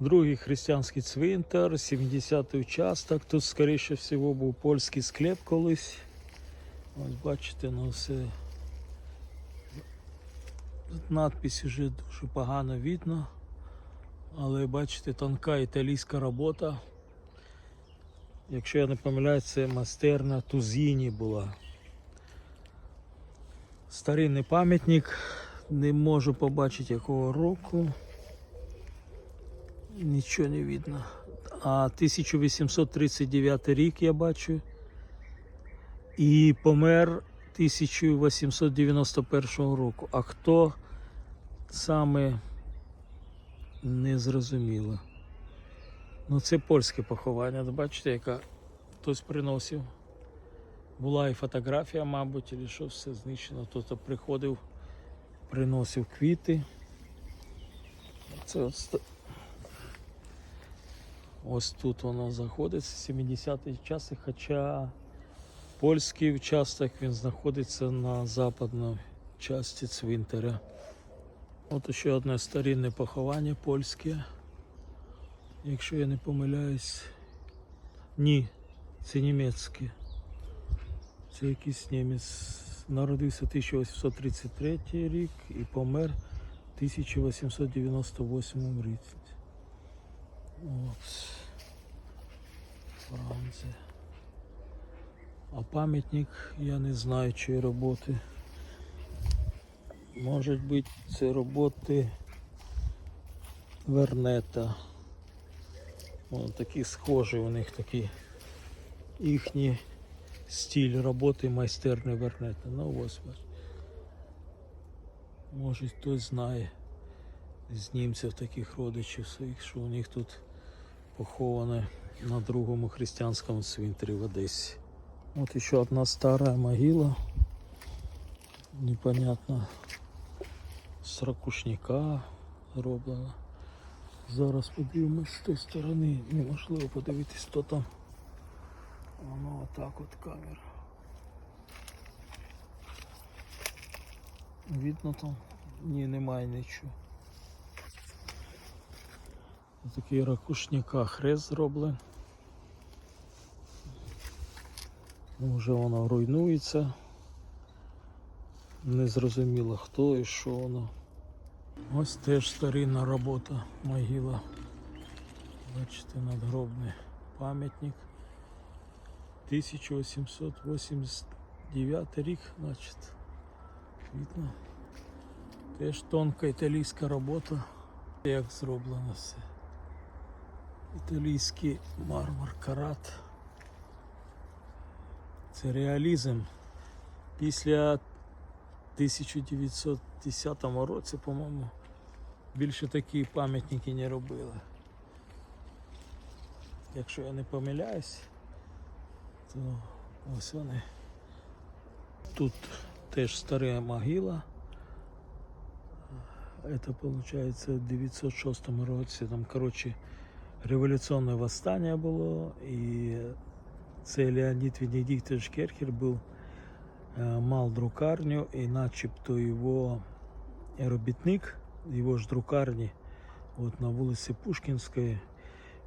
Другий християнський цвинтар, 70-й участок. Тут, скоріше всього, був польський склеп колись. Ось бачите, ну все. Тут надпись вже дуже погано видно. Але бачите, тонка італійська робота. Якщо я не помиляюсь, це майстерня Тузіні була. Старинний пам'ятник. Не можу побачити якого року. Нічого не видно. А 1839 рік я бачу. І помер 1891 року. А хто саме не зрозуміло. Ну це польське поховання. Бачите, яка хтось приносив. Була і фотографія, мабуть, і що все знищено. Хтось приходив, приносив квіти. Це от Ось тут воно знаходиться, 70-ті часи, хоча польський участок він знаходиться на западній часті цвинтаря. От ще одне старинне поховання польське. Якщо я не помиляюсь. Ні, це німецьке. Це якийсь німець. Народився 1833 рік і помер 1898 році. От. Франція. А пам'ятник я не знаю чиї роботи. Може бути це роботи Вернета. Вон такі схожі у них такі їхній стиль роботи майстерні Вернета. Ну ось бач. Може хтось знає з німців таких родичів своїх, що у них тут поховане на другому християнському цвинтарі в Одесі. От ще одна стара могила. Непонятно. З ракушника зроблена. Зараз подивимось з тої сторони. Неможливо подивитись, хто там. Воно отак от камера. Видно там? Ні, немає нічого. Такий ракушника хрест зроблений. Вже воно руйнується. Не зрозуміло хто і що воно. Ось теж старинна робота могила. Бачите, надгробний пам'ятник. 1889 рік, значить. Видно. Теж тонка італійська робота. Як зроблено все. Італійський мармур карат. Це реалізм. Після 1910 році, по-моєму, більше такі пам'ятники не робили. Якщо я не помиляюсь, то ось вони. Тут теж стара могила. Это получается в 906 році. Там, коротше, революційне восстання було, і це Леонід Венедиктович Керхер був е, мав друкарню, і начебто його робітник, його ж друкарні, от на вулиці Пушкінської,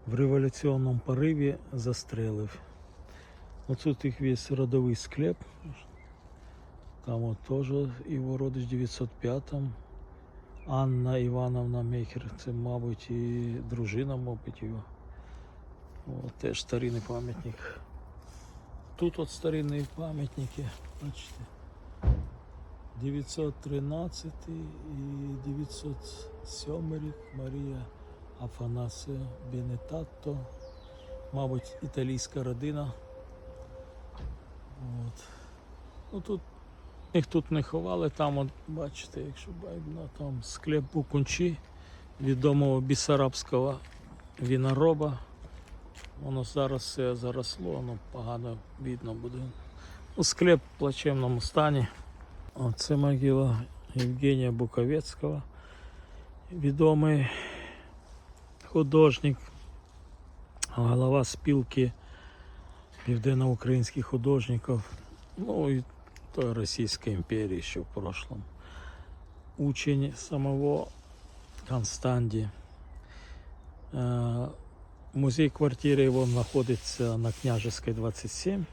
в революційному пориві застрелив. Оце їх весь родовий склеп. Там от теж його родич 905-м. Анна Івановна Мейхер, це, мабуть, і дружина, мабуть, його. От, теж старинний пам'ятник. Тут от старинні пам'ятники, бачите. 913 і 907 рік Марія Афанасія Бенетатто, мабуть, італійська родина. От. Ну, тут їх тут не ховали, там, от, бачите, якщо видно, там склеп Букунчі, відомого бісарабського вінороба. Воно зараз все заросло, воно погано видно буде. Ну, склеп в плачевному стані. Оце могила Євгенія Буковецького, відомий художник, голова спілки південноукраїнських художників. Ну і той Російської імперії ще в прошлом. Учень самого Констанді. Е, Музей квартири його знаходиться на Княжеській 27.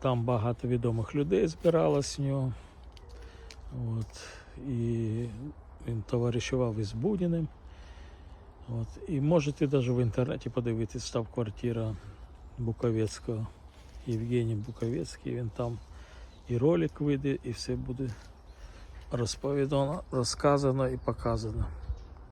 Там багато відомих людей збиралось в нього. От. І він товаришував із Будіним. От. І можете навіть в інтернеті подивитися штаб-квартира Буковецького. Євгеній Буковецький, він там і ролик вийде, і все буде розповідано, розказано і показано.